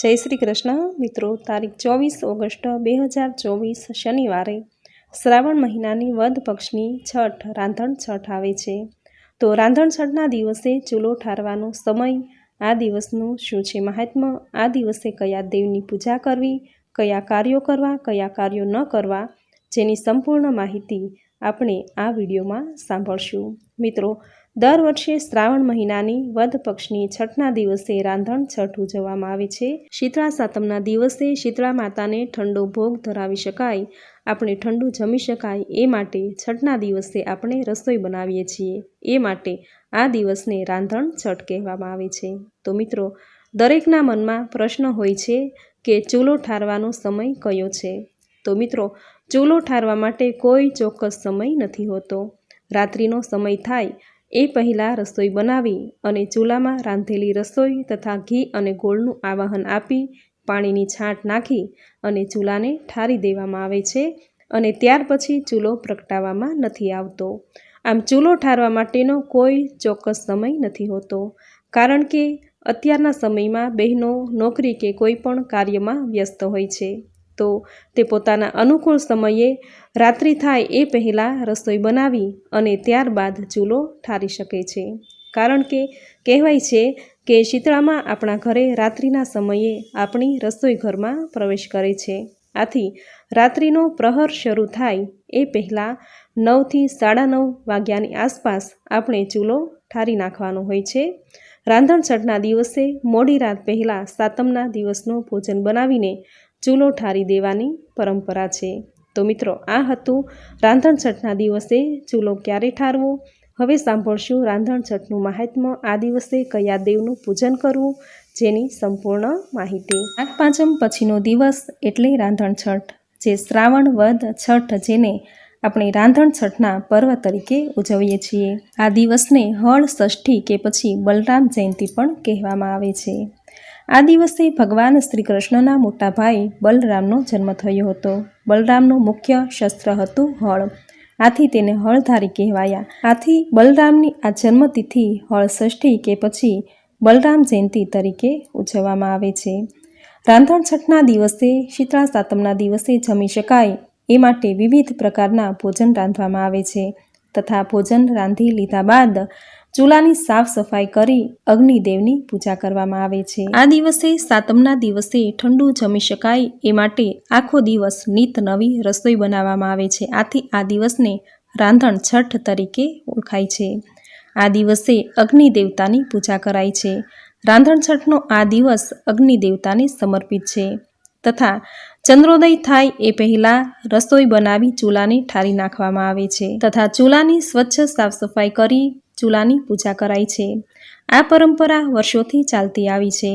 જય શ્રી કૃષ્ણ. મિત્રો, તારીખ ચોવીસ ઓગસ્ટ બે હજાર ચોવીસ શનિવારે શ્રાવણ મહિનાની વદ પક્ષની છઠ, રાંધણ છઠ આવે છે. તો રાંધણ છઠના દિવસે ચૂલો ઠારવાનો સમય, આ દિવસનું શું છે મહાત્મ્ય? આ દિવસે કયા દેવની પૂજા કરવી, કયા કાર્યો કરવા, કયા કાર્યો ન કરવા, જેની સંપૂર્ણ માહિતી આપણે આ વિડીયોમાં સાંભળશું. મિત્રો દર વર્ષે શ્રાવણ મહિનાની વધ પક્ષની છઠના દિવસે રાંધણ છઠ ઉજવવામાં આવે છે. શીતળા સાતમના દિવસે શીતળા માતાને ઠંડો ભોગ ધરાવી શકાય, આપણે ઠંડુ જમી શકાય એ માટે છઠના દિવસે આપણે રસોઈ બનાવીએ છીએ. એ માટે આ દિવસને રાંધણ છઠ કહેવામાં આવે છે. તો મિત્રો, દરેકના મનમાં પ્રશ્ન હોય છે કે ચૂલો ઠારવાનો સમય કયો છે? તો મિત્રો, ચૂલો ઠારવા માટે કોઈ ચોક્કસ સમય નથી હોતો. રાત્રિનો સમય થાય એ પહેલાં રસોઈ બનાવી અને ચૂલામાં રાંધેલી રસોઈ તથા ઘી અને ગોળનું આવાહન આપી પાણીની છાંટ નાખી અને ચૂલાને ઠારી દેવામાં આવે છે અને ત્યાર પછી ચૂલો પ્રગટાવવામાં નથી આવતો. આમ ચૂલો ઠારવા માટેનો કોઈ ચોક્કસ સમય નથી હોતો, કારણ કે અત્યારના સમયમાં બહેનો, નોકરી કે કોઈ પણ કાર્યમાં વ્યસ્ત હોય છે. તો તે પોતાના અનુકૂળ સમયે રાત્રિ થાય એ પહેલાં રસોઈ બનાવી અને ત્યારબાદ ચૂલો ઠારી શકે છે. કારણ કે કહેવાય છે કે શીતળામાં આપણા ઘરે રાત્રિના સમયે આપણી રસોઈ ઘરમાં પ્રવેશ કરે છે. આથી રાત્રિનો પ્રહર શરૂ થાય એ પહેલાં નવથી સાડા નવ વાગ્યાની આસપાસ આપણે ચૂલો ઠારી નાખવાનો હોય છે. રાંધણ છઠના દિવસે મોડી રાત પહેલાં સાતમના દિવસનું ભોજન બનાવીને ચૂલો ઠારી દેવાની પરંપરા છે. તો મિત્રો, આ હતું રાંધણ છઠના દિવસે ચૂલો ક્યારે ઠારવો? હવે સાંભળશું રાંધણ છઠનું મહાત્મ્ય આ દિવસે કયા દેવનું પૂજન કરવું? જેની સંપૂર્ણ માહિતી. નાગ પાંચમ પછીનો દિવસ એટલે રાંધણ છઠ, જે શ્રાવણ વદ છઠ જેને આપણે રાંધણ છઠના પર્વ તરીકે ઉજવીએ છીએ. આ દિવસને હળ, ષષ્ઠી કે પછી બલરામ જયંતિ પણ કહેવામાં આવે છે. આ દિવસે ભગવાન શ્રી કૃષ્ણના મોટા ભાઈ બલરામનો જન્મ થયો હતો. બલરામનું મુખ્ય શસ્ત્ર હતું હળ. આથી તેને હળધારી કહેવાયા. આથી બલરામની આ જન્મતિથિ હળ ષષ્ઠી કે પછી બલરામ જયંતિ તરીકે ઉજવવામાં આવે છે. રાંધણ છઠના દિવસે શીતળા સાતમના દિવસે જમી શકાય એ માટે વિવિધ પ્રકારના ભોજન રાંધવામાં આવે છે. તથા ભોજન રાંધી લીધા બાદ ચૂલાની સાફ સફાઈ કરી અગ્નિદેવની પૂજા કરવામાં આવે છે. આ દિવસે સાતમના દિવસે ઠંડુ જમી શકાય એ માટે આખો દિવસ નિત નવી રસોઈ બનાવવામાં આવે છે. આથી આ દિવસને રાંધણ છઠ તરીકે ઓળખાય છે. આ દિવસે અગ્નિ દેવતાની પૂજા કરાય છે. રાંધણ છઠનો આ દિવસ અગ્નિ દેવતાને સમર્પિત છે. તથા ચંદ્રોદય થાય એ પહેલાં રસોઈ બનાવી ચૂલાને ઠારી નાખવામાં આવે છે. તથા ચૂલાની સ્વચ્છ સાફ સફાઈ કરી ચૂલાની પૂજા કરાય છે. આ પરંપરા વર્ષોથી ચાલતી આવી છે.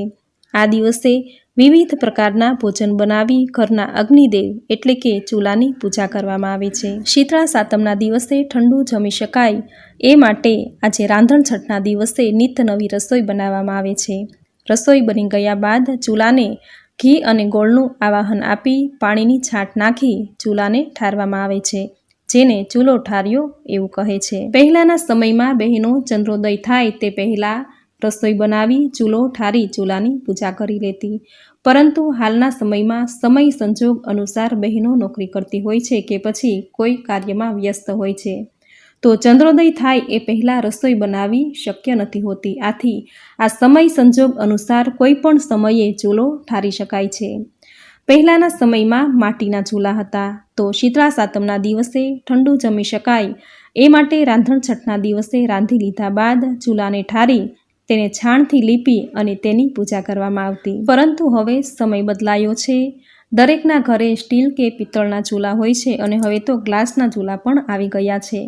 આ દિવસે વિવિધ પ્રકારના ભોજન બનાવી ઘરના અગ્નિદેવ એટલે કે ચૂલાની પૂજા કરવામાં આવે છે. શીતળા સાતમના દિવસે ઠંડુ જમી શકાય એ માટે આજે રાંધણ છઠના દિવસે નિત નવી રસોઈ બનાવવામાં આવે છે. રસોઈ બની ગયા બાદ ચૂલાને ઘી અને ગોળનું આવાહન આપી પાણીની છાંટ નાખી ચૂલાને ઠારવામાં આવે છે. જેને ચૂલો ઠાર્યો એવું કહે છે. પહેલાંના સમયમાં બહેનો ચંદ્રોદય થાય તે પહેલાં રસોઈ બનાવી, ચૂલો ઠારી, ચૂલાની પૂજા કરી લેતી. પરંતુ હાલના સમયમાં સમય સંજોગ અનુસાર બહેનો નોકરી કરતી હોય છે કે પછી કોઈ કાર્યમાં વ્યસ્ત હોય છે. તો ચંદ્રોદય થાય એ પહેલાં રસોઈ બનાવી શક્ય નથી હોતી. આથી આ સમય સંજોગ અનુસાર કોઈ પણ સમયે ચૂલો ઠારી શકાય છે. પહેલાંના સમયમાં માટીના ચૂલા હતા. તો શીતળા સાતમના દિવસે ઠંડુ જમી શકાય. એ માટે રાંધણ છઠના દિવસે રાંધી લીધા બાદ ચૂલાને ઠારી, તેને છાણથી લીપી અને તેની પૂજા કરવામાં આવતી. પરંતુ હવે સમય બદલાયો છે. દરેકના ઘરે સ્ટીલ કે પિત્તળના ચૂલા હોય છે અને હવે તો ગ્લાસના ચૂલા પણ આવી ગયા છે.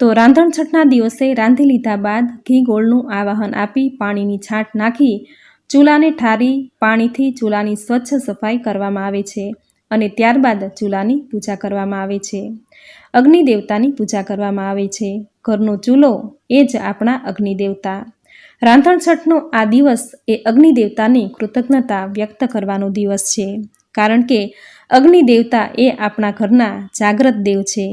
તો રાંધણ છઠના દિવસે રાંધી લીધા બાદ ઘી ગોળનું આવાહન આપી પાણીની છાંટ નાખી ચૂલાને ઠારી, પાણીથી ચૂલાની સ્વચ્છ સફાઈ કરવામાં આવે છે અને ત્યારબાદ ચૂલાની પૂજા કરવામાં આવે છે. અગ્નિ દેવતાની પૂજા કરવામાં આવે છે. ઘરનો ચૂલો એ જ આપણા અગ્નિ દેવતા રાંધણ છઠનો આ દિવસ એ અગ્નિ દેવતાની કૃતજ્ઞતા વ્યક્ત કરવાનો દિવસ છે. કારણ કે અગ્નિ દેવતા એ આપણા ઘરના જાગ્રત દેવ છે.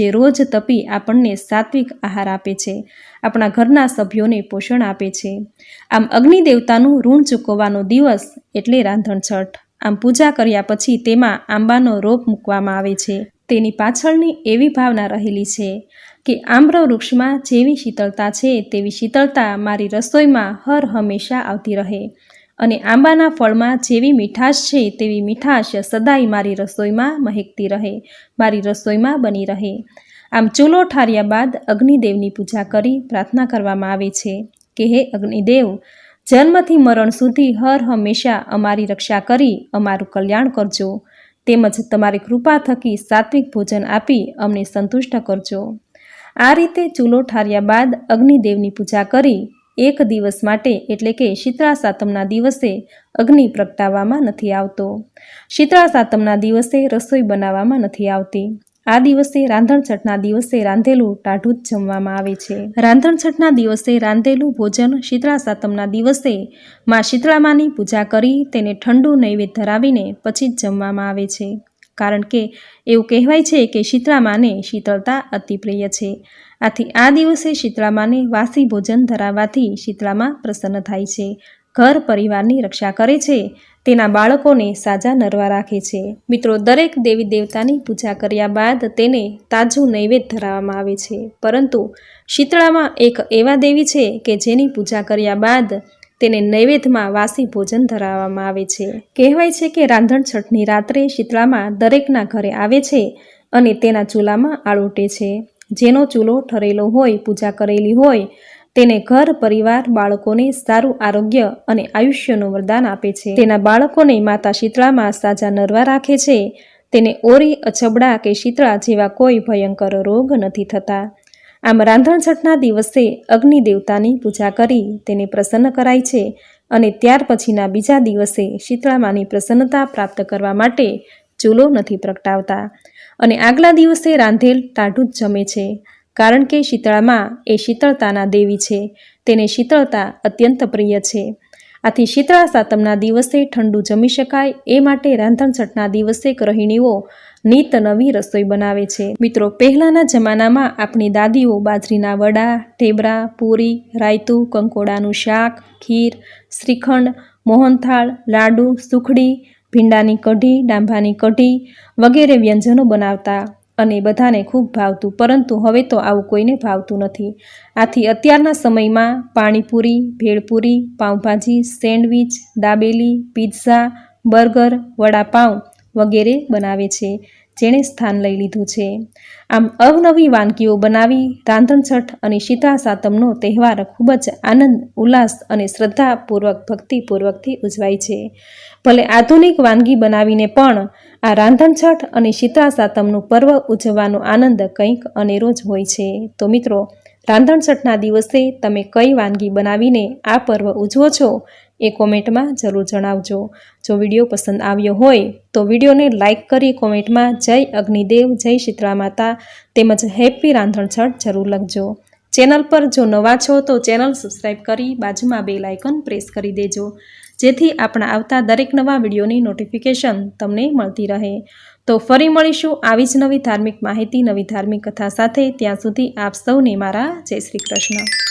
જે રોજ તપી આપણને સાત્વિક આહાર આપે છે, આપણા ઘરના સભ્યોને પોષણ આપે છે. આમ અગ્નિ દેવતાનું ઋણ ચૂકવવાનો દિવસ એટલે રાંધણછઠ આમ પૂજા કર્યા પછી તેમાં આંબાનો રોપ મૂકવામાં આવે છે. તેની પાછળની એવી ભાવના રહેલી છે કે આમ્ર વૃક્ષમાં જેવી શીતળતા છે, તેવી શીતળતા મારી રસોઈમાં હર હંમેશા આવતી રહે. અને આંબાના ફળમાં જેવી મીઠાશ છે, તેવી મીઠાશ સદાય મારી રસોઈમાં મહેકતી રહે, મારી રસોઈમાં બની રહે. આમ ચૂલો ઠાર્યા બાદ અગ્નિદેવની પૂજા કરી પ્રાર્થના કરવામાં આવે છે કે હે અગ્નિદેવ, જન્મથી મરણ સુધી હર હંમેશા અમારી રક્ષા કરી, અમારું કલ્યાણ કરજો. તેમજ તમારી કૃપા થકી સાત્વિક ભોજન આપી અમને સંતુષ્ટ કરજો. આ રીતે ચૂલો ઠાર્યા બાદ અગ્નિદેવની પૂજા કરી એક દિવસ માટે એટલે કે શીતળા સાતમના દિવસે અગ્નિ પ્રગટાવવામાં નથી આવતો. શીતળા સાતમના દિવસે રસોઈ બનાવવામાં નથી આવતી. આ દિવસે રાંધણછઠના દિવસે રાંધેલું ટાઢું જ જમવામાં આવે છે. રાંધણછઠના દિવસે રાંધેલું ભોજન શીતળા સાતમના દિવસે માં શીતળામાની પૂજા કરી તેને ઠંડુ નૈવેદ્ય ધરાવીને પછી જ જમવામાં આવે છે. કારણ કે એવું કહેવાય છે કે શીતળામાને શીતળતા અતિપ્રિય છે. આથી આ દિવસે શીતળામાને વાસી ભોજન ધરાવવાથી શીતળામાં પ્રસન્ન થાય છે. ઘર પરિવારની રક્ષા કરે છે. તેના બાળકોને સાજા નરવા રાખે છે. મિત્રો, દરેક દેવી દેવતાની પૂજા કર્યા બાદ તેને તાજું નૈવેદ્ય ધરાવવામાં આવે છે. પરંતુ શીતળામાં એક એવા દેવી છે કે જેની પૂજા કર્યા બાદ તેને નૈવેદ્યમાં વાસી ભોજન ધરાવવામાં આવે છે. કહેવાય છે કે રાંધણ છઠની રાત્રે શીતળામાં દરેકના ઘરે આવે છે અને તેના ચૂલામાં આળોટે છે. જેનો ચૂલો ઠરેલો હોય, પૂજા કરેલી હોય, તેને ઘર, પરિવાર, બાળકોને સારું આરોગ્ય અને આયુષ્યનું વરદાન આપે છે. તેના બાળકોને માતા શીતળામાં સાજા નરવા રાખે છે. તેને ઓરી, અછબડા કે શીતળા જેવા કોઈ ભયંકર રોગ નથી થતા. આમ રાંધણછઠના દિવસે અગ્નિ દેવતાની પૂજા કરી તેને પ્રસન્ન કરાય છે અને ત્યાર પછીના બીજા દિવસે શીતળામાની પ્રસન્નતા પ્રાપ્ત કરવા માટે ચૂલો નથી પ્રગટાવતા. અને આગલા દિવસે રાંધેલ ટાઢું જ જમે છે. કારણ કે શીતળામાં એ શીતળતાના દેવી છે. તેને શીતળતા અત્યંત પ્રિય છે. આથી શીતળા સાતમના દિવસે ઠંડુ જમી શકાય એ માટે રાંધણછઠના દિવસે ગૃહિણીઓ નીત નવી રસોઈ બનાવે છે. મિત્રો, પહેલાંના જમાનામાં આપણી દાદીઓ બાજરીના વડા, ઢેબરા, પૂરી, રાયતું, કંકોડાનું શાક, ખીર, શ્રીખંડ, મોહનથાળ, લાડુ, સુખડી, ભીંડાની કઢી, ડાંભાની કઢી વગેરે વ્યંજનો બનાવતા અને બધાને ખૂબ ભાવતું. પરંતુ હવે તો આવું કોઈને ભાવતું નથી. આથી અત્યારના સમયમાં panipuri, bhelpuri, pav bhaji, sandwich, dabeli, pizza, burger, vada pav વગેરે બનાવે છે, જેણે સ્થાન લઈ લીધું છે. આમ અવનવી વાનગીઓ બનાવી રાંધણછઠ અને શીતળા સાતમનો તહેવાર ખૂબ જ આનંદ, ઉલ્લાસ અને શ્રદ્ધાપૂર્વક, ભક્તિપૂર્વકથી ઉજવાય છે. ભલે આધુનિક વાનગી બનાવીને પણ આ રાંધણછઠ અને શીતળા સાતમનું પર્વ ઉજવવાનો આનંદ કંઈક અનેરો જ હોય છે. તો મિત્રો રાંધણછઠના દિવસે તમે કઈ વાનગી બનાવીને આ પર્વ ઉજવો છો? એ કોમેન્ટમાં જરૂર જણાવજો. જો વીડિયો પસંદ આવ્યો હોય તો વિડીયોને લાઇક કરી કોમેન્ટમાં જય અગ્નિદેવ, જય શીતળા માતા તેમજ હેપી રાંધણછઠ જરૂર લખજો. ચેનલ પર જો નવા છો તો ચેનલ સબસ્ક્રાઈબ કરી બાજુમાં બે લાઇકન પ્રેસ કરી દેજો. જેથી આપણા આવતા દરેક નવા વિડીયોની નોટિફિકેશન તમને મળતી રહે. તો ફરી મળીશું આવી જ નવી ધાર્મિક માહિતી, નવી ધાર્મિક કથા સાથે. ત્યાં સુધી આપ સૌને મારા જય શ્રી કૃષ્ણ.